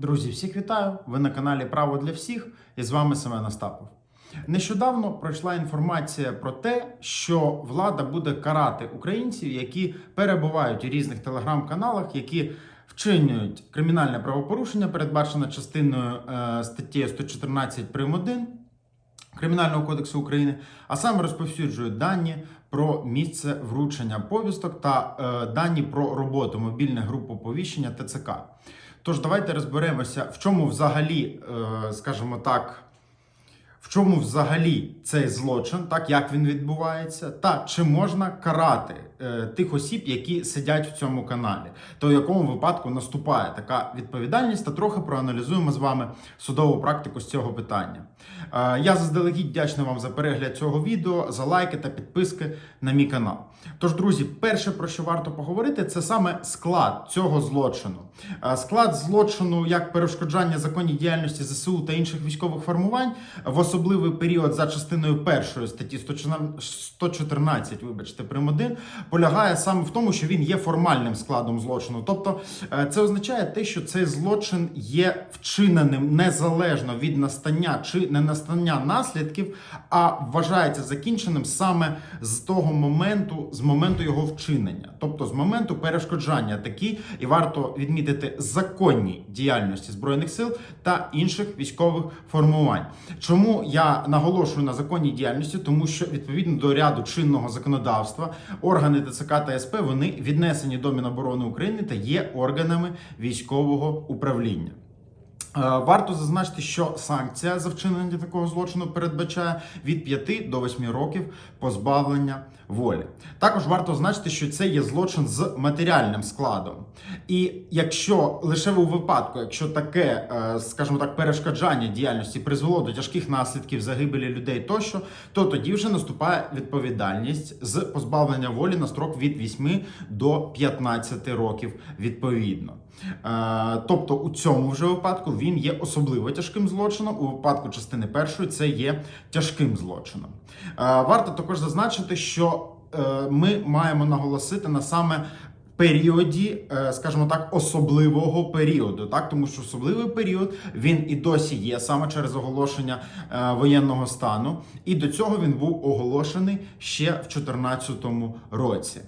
Друзі, всіх вітаю! Ви на каналі Право для всіх і з вами Семен Остапов. Нещодавно пройшла інформація про те, що влада буде карати українців, які перебувають у різних телеграм-каналах, які вчинюють кримінальне правопорушення, передбачене частиною е, статті 114 прим. 1 Кримінального кодексу України, а саме розповсюджують дані про місце вручення повісток та е, дані про роботу мобільних груп оповіщення ТЦК. Тож давайте розберемося, в чому взагалі, е, скажімо так, чому взагалі цей злочин, так як він відбувається, та чи можна карати е, тих осіб, які сидять в цьому каналі, то в якому випадку наступає така відповідальність, та трохи проаналізуємо з вами судову практику з цього питання. Е, я заздалегідь вдячний вам за перегляд цього відео, за лайки та підписки на мій канал. Тож, друзі, перше про що варто поговорити, це саме склад цього злочину. Е, Склад злочину як перешкоджання законній діяльності ЗСУ та інших військових формувань в особливий період за частиною першої статті 114, вибачте, прим. 1, полягає саме в тому, що він є формальним складом злочину. Тобто е, це означає те, що цей злочин є вчиненим незалежно від настання чи не настання наслідків, а вважається закінченим саме з того моменту, з моменту його вчинення, тобто з моменту перешкоджання такі, і варто відмітити законній діяльності збройних сил та інших військових формувань. Чому я наголошую на законній діяльності? Тому що відповідно до ряду чинного законодавства органи ДЦК та СП вони віднесені до Міноборони України та є органами військового управління. Е, Варто зазначити, що санкція за вчинення такого злочину передбачає від 5 до 8 років позбавлення волі. Також варто зазначити, що це є злочин з матеріальним складом. І якщо лише у випадку, якщо таке, е, скажімо так, перешкоджання діяльності призвело до тяжких наслідків загибелі людей тощо, то тоді вже наступає відповідальність з позбавлення волі на строк від 8 до 15 років відповідно. Е, Тобто у цьому вже випадку він є особливо тяжким злочином. У випадку частини першої це є тяжким злочином. Е, Варто також зазначити, що е, ми маємо наголосити на саме. Періоді, скажімо так, особливого періоду, так тому що особливий період він і досі є саме через оголошення воєнного стану, і до цього він був оголошений ще в 2014 році.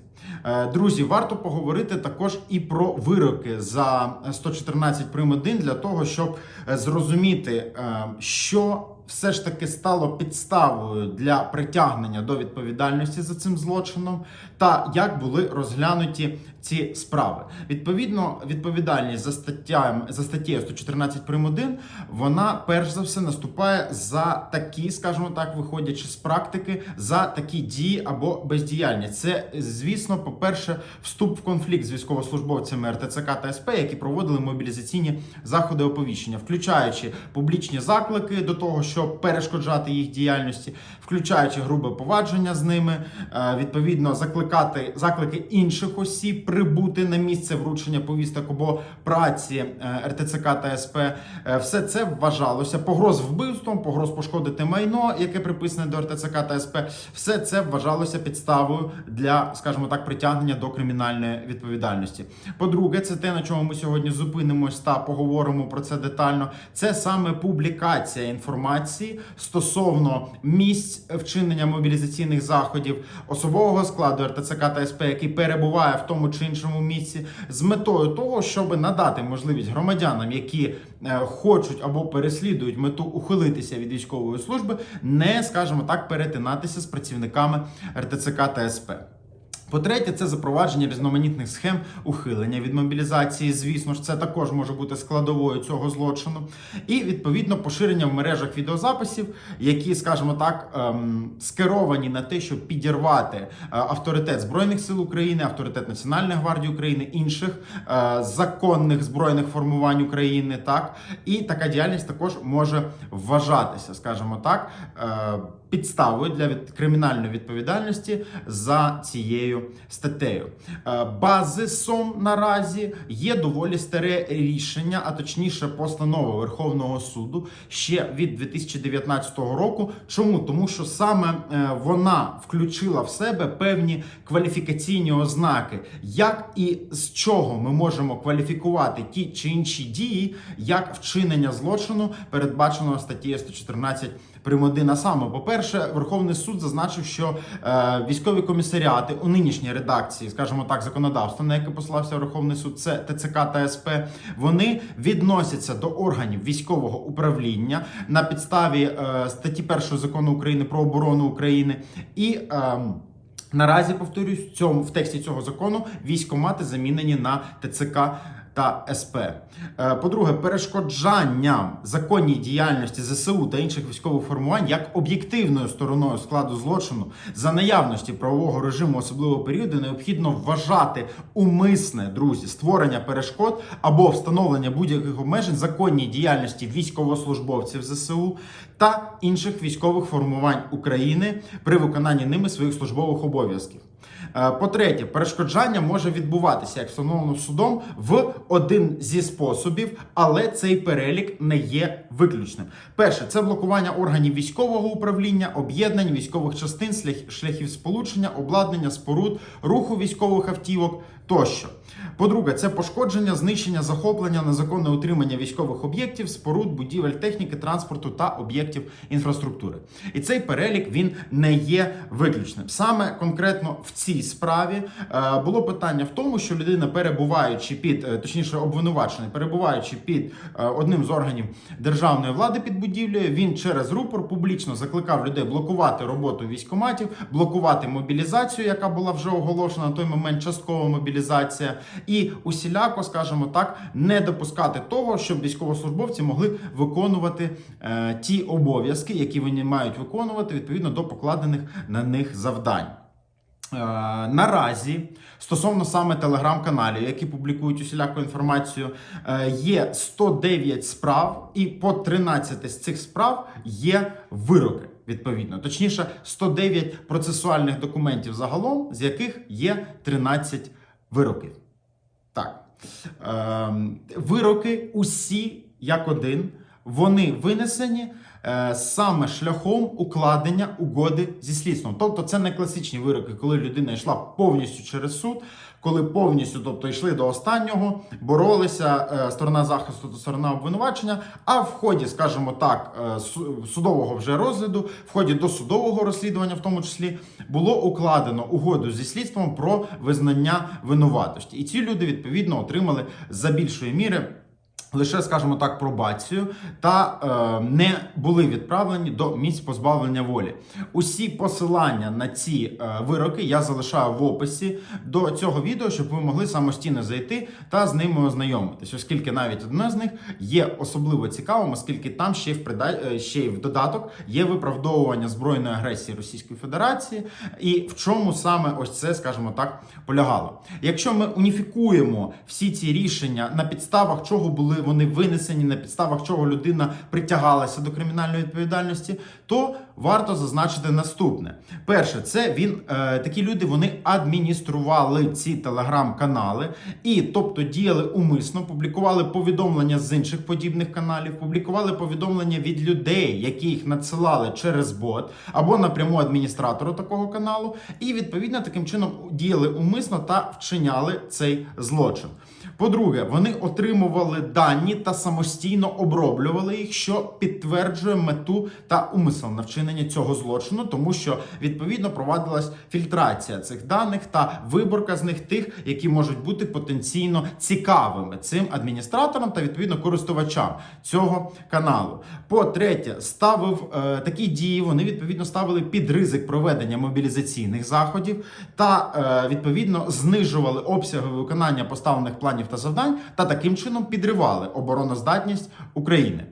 Е, Друзі, варто поговорити також і про вироки за 114 прим. 1 для того, щоб е, зрозуміти, е, що все ж таки стало підставою для притягнення до відповідальності за цим злочином, та як були розглянуті ці справи. Відповідно, відповідальність за статтями за статтєю 114 прим. 1, вона перш за все наступає за такі, скажімо так, виходячи з практики, за такі дії або бездіяльність. Це, звісно, по-перше, вступ в конфлікт з військовослужбовцями РТЦК та СП, які проводили мобілізаційні заходи оповіщення, включаючи публічні заклики до того, щоб перешкоджати їх діяльності, включаючи грубе повадження з ними, е, відповідно закликати заклики інших осіб прибути на місце вручення повісток або праці е, РТЦК та СП. Е, Все це вважалося погроз вбивством, погроз пошкодити майно, яке приписане до РТЦК та СП. Все це вважалося підставою для, скажімо так, притягнення до кримінальної відповідальності. По-друге, це те, на чому ми сьогодні зупинимось та поговоримо про це детально. Це саме публікація інформації стосовно місць вчинення мобілізаційних заходів, особового складу РТЦК та СП, який перебуває в тому чи іншому місці, з метою того, щоб надати можливість громадянам, які е, хочуть або переслідують мету ухилитися від військової служби, не скажімо так, перетинатися з працівниками РТЦК та СП. По-третє, це запровадження різноманітних схем ухилення від мобілізації. Звісно ж, це також може бути складовою цього злочину. І відповідно поширення в мережах відеозаписів, які, скажімо так, ем, скеровані на те, щоб підірвати е, авторитет збройних сил України, авторитет Національної гвардії України, інших е, законних збройних формувань України. Так і така діяльність також може вважатися, скажімо так, е, підставою для від... кримінальної відповідальності за цією статтею. Е, Базисом наразі є доволі старе рішення, а точніше, постанова Верховного суду ще від 2019 року. Чому? Тому що саме е, вона включила в себе певні кваліфікаційні ознаки, як і з чого ми можемо кваліфікувати ті чи інші дії як вчинення злочину, передбаченого статтєю 114 прим. 1. Саме, по-перше, Верховний суд зазначив, що е, військові комісаріати у нинішній редакції, скажімо так, законодавства, на яке послався Верховний суд, це ТЦК та СП, вони відносяться до органів військового управління на підставі е, статті 1 закону України про оборону України і. Е, Наразі повторюсь, в цьому в тексті цього закону військомати замінені на ТЦК та СП. Е, По-друге, перешкоджанням законній діяльності ЗСУ та інших військових формувань як об'єктивною стороною складу злочину за наявності правового режиму особливого періоду необхідно вважати умисне друзі створення перешкод або встановлення будь-яких обмежень законній діяльності військовослужбовців ЗСУ та інших військових формувань України при виконанні ними своїх службових обов'язків. Е, По-третє, перешкоджання може відбуватися як встановлено судом в один зі способів, але цей перелік не є виключним. Перше це блокування органів військового управління, об'єднань військових частин, шляхів сполучення, обладнання, споруд, руху військових автівок тощо. По-друге, це пошкодження, знищення, захоплення, незаконне утримання військових об'єктів, споруд, будівель, техніки, транспорту та об'єктів інфраструктури. І цей перелік він не є виключним. Саме конкретно в цій справі е, було питання в тому, що людина, перебуваючи під, е, точніше, обвинувачений, перебуваючи під е, одним з органів державної влади під будівлею, він через рупор публічно закликав людей блокувати роботу військоматів, блокувати мобілізацію, яка була вже оголошена на той момент часткова мобілізація, і усіляко, скажімо так, не допускати того, щоб військовослужбовці могли виконувати ті обов'язки, які вони мають виконувати відповідно до покладених на них завдань. Е, Наразі стосовно саме телеграм-каналів, які публікують усіляку інформацію, е, є 109 справ, і по 13 з цих справ є вироки. Відповідно, точніше, 109 процесуальних документів загалом, з яких є 13 вироків. Так. Ем, вироки усі як один, вони винесені саме шляхом укладення угоди зі слідством. Тобто це не класичні вироки, коли людина йшла повністю через суд, коли повністю, тобто йшли до останнього, боролися е, сторона захисту та сторона обвинувачення. А в ході, скажімо так, е, судового вже розгляду, в ході досудового розслідування, в тому числі, було укладено угоду зі слідством про визнання винуватості. І ці люди відповідно отримали за більшої міри. Лише, скажімо так, пробацію та е, не були відправлені до місць позбавлення волі. Усі посилання на ці е, вироки я залишаю в описі до цього відео, щоб ви могли самостійно зайти та з ними ознайомитись, оскільки навіть одне з них є особливо цікавим, оскільки там ще й в прида... е, ще й в додаток є виправдовування збройної агресії Російської Федерації, і в чому саме ось це, скажімо так, полягало. Якщо ми уніфікуємо всі ці рішення на підставах, чого були вони винесені, на підставах чого людина притягалася до кримінальної відповідальності, то варто зазначити наступне: перше, це він е, такі люди вони адміністрували ці телеграм-канали, і тобто діяли умисно, публікували повідомлення з інших подібних каналів, публікували повідомлення від людей, які їх надсилали через бот або напряму адміністратору такого каналу, і відповідно таким чином діяли умисно та вчиняли цей злочин. По-друге, вони отримували дані та самостійно оброблювали їх, що підтверджує мету та умисел на вчинення цього злочину, тому що відповідно провадилась фільтрація цих даних та виборка з них тих, які можуть бути потенційно цікавими цим адміністраторам та відповідно користувачам цього каналу. По-третє, ставив е, такі дії. Вони відповідно ставили під ризик проведення мобілізаційних заходів та е, відповідно знижували обсяги виконання поставлених планів та завдань та таким чином підривали обороноздатність України.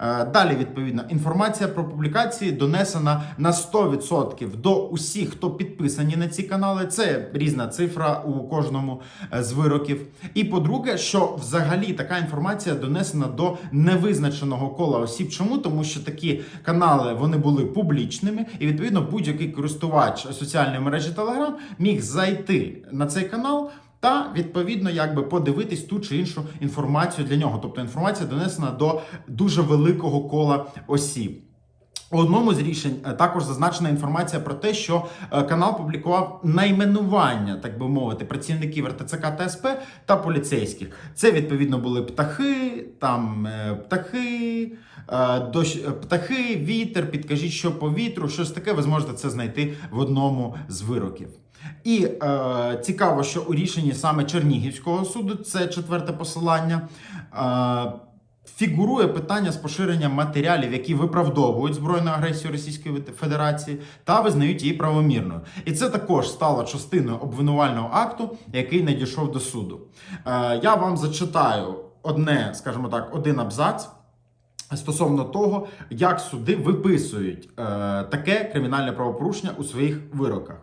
Е, Далі, відповідно, інформація про публікації донесена на 100% до усіх, хто підписані на ці канали. Це різна цифра у кожному е, з вироків. І по-друге, що взагалі така інформація донесена до невизначеного кола осіб. Чому? Тому що такі канали вони були публічними, і відповідно будь-який користувач соціальної мережі Telegram міг зайти на цей канал. Та відповідно якби подивитись ту чи іншу інформацію для нього. Тобто інформація донесена до дуже великого кола осіб. У одному з рішень е, також зазначена інформація про те, що е, канал публікував найменування, так би мовити, працівників РТЦК та СП та поліцейських. Це відповідно були птахи, там е, птахи, дощ, птахи, вітер. Підкажіть, що по вітру, щось таке. Ви зможете це знайти в одному з вироків. І е, цікаво, що у рішенні саме Чернігівського суду, це четверте посилання. Е, Фігурує питання з поширення матеріалів, які виправдовують збройну агресію Російської Федерації та визнають її правомірною. І це також стало частиною обвинувального акту, який надійшов до суду. Е, я вам зачитаю одне, скажімо так, один абзац. Стосовно того, як суди виписують е, таке кримінальне правопорушення у своїх вироках.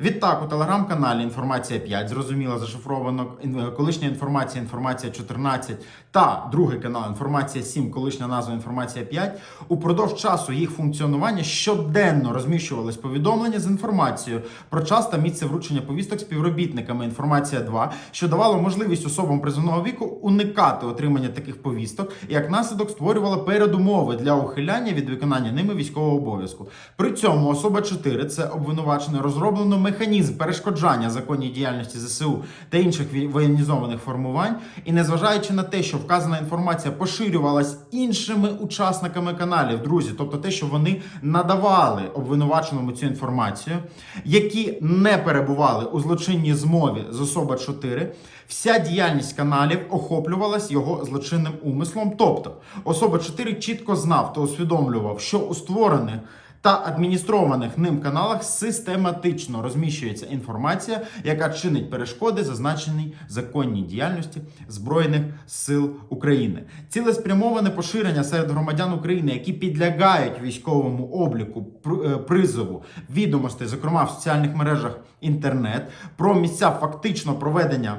Відтак, у телеграм-каналі Інформація 5, зрозуміло, зашифровано ін- колишня інформація, інформація 14 та другий канал Інформація 7, колишня назва Інформація 5. Упродовж часу їх функціонування щоденно розміщувались повідомлення з інформацією про час та місце вручення повісток співробітниками Інформація 2, що давало можливість особам призовного віку уникати отримання таких повісток, і як наслідок створювало передумови для ухиляння від виконання ними військового обов'язку. При цьому особа 4 це обвинувачений розроблено механізм перешкоджання законній діяльності ЗСУ та інших воєнізованих формувань. І незважаючи на те, що вказана інформація поширювалась іншими учасниками каналів, друзі, тобто те, що вони надавали обвинуваченому цю інформацію, які не перебували у злочинній змові з особа 4, вся діяльність каналів охоплювалась його злочинним умислом. Тобто, особа 4 чітко знав та усвідомлював, що у створених та адміністрованих ним каналах систематично розміщується інформація, яка чинить перешкоди зазначеній законній діяльності Збройних сил України. Цілеспрямоване поширення серед громадян України, які підлягають військовому обліку е, призову відомостей, зокрема в соціальних мережах інтернет, про місця фактично проведення.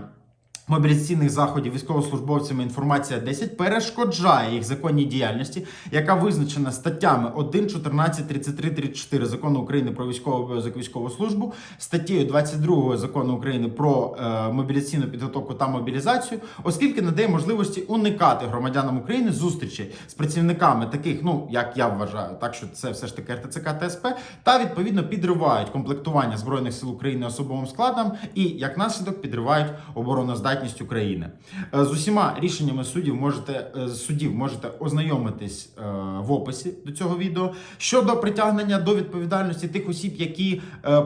Мобілізаційних заходів військовослужбовцями інформація 10 перешкоджає їх законній діяльності, яка визначена статтями 1, 14, 33, 34 закону України про військовий обов'язок військову службу, статтею 22 закону України про е, мобілізаційну підготовку та мобілізацію, оскільки надає можливості уникати громадянам України зустрічей з працівниками таких, ну як я вважаю, так що це все ж таки РТЦК та та відповідно підривають комплектування збройних сил України особовим складом і як наслідок підривають обороноздатність України. Е, З усіма рішеннями суддів можете е, суддів можете ознайомитись е, в описі до цього відео щодо притягнення до відповідальності тих осіб, які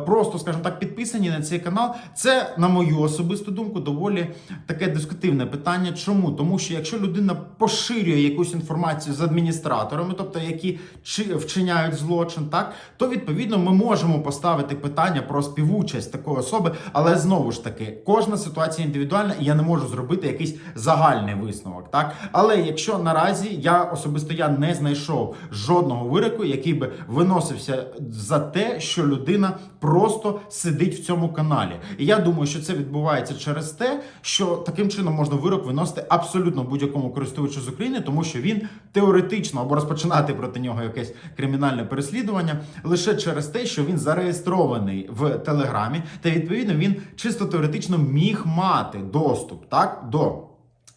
просто, скажімо так, підписані на цей канал. Це на мою особисту думку доволі таке дискутивне питання. Чому? Тому що якщо людина поширює якусь інформацію з адміністраторами, тобто які чи вчиняють злочин, так то відповідно ми можемо поставити питання про співучасть такої особи, але знову ж таки кожна ситуація індивідуальна, я не можу зробити якийсь загальний висновок. Так, але якщо наразі я особисто я не знайшов жодного вироку, який би виносився за те, що людина просто сидить в цьому каналі. І я думаю, що це відбувається через те, що таким чином можна вирок виносити абсолютно будь-якому користувачу з України, тому що він теоретично або розпочинати проти нього якесь кримінальне переслідування лише через те, що він зареєстрований в Телеграмі, та відповідно він чисто теоретично міг мати доступ так до.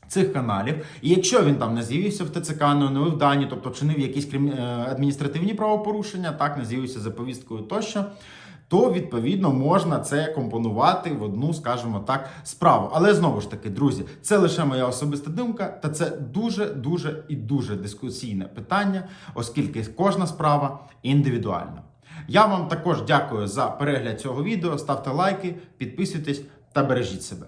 Цих каналів, і якщо він там не з'явився в ТЦК, не оновив дані, тобто чинив якісь крим... е, адміністративні правопорушення, так не з'явився за повісткою тощо, то відповідно можна це компонувати в одну, скажімо так, справу. Але знову ж таки, друзі, це лише моя особиста думка, та це дуже, дуже і дуже дискусійне питання, оскільки кожна справа індивідуальна. Я вам також дякую за перегляд цього відео. Ставте лайки, підписуйтесь та бережіть себе.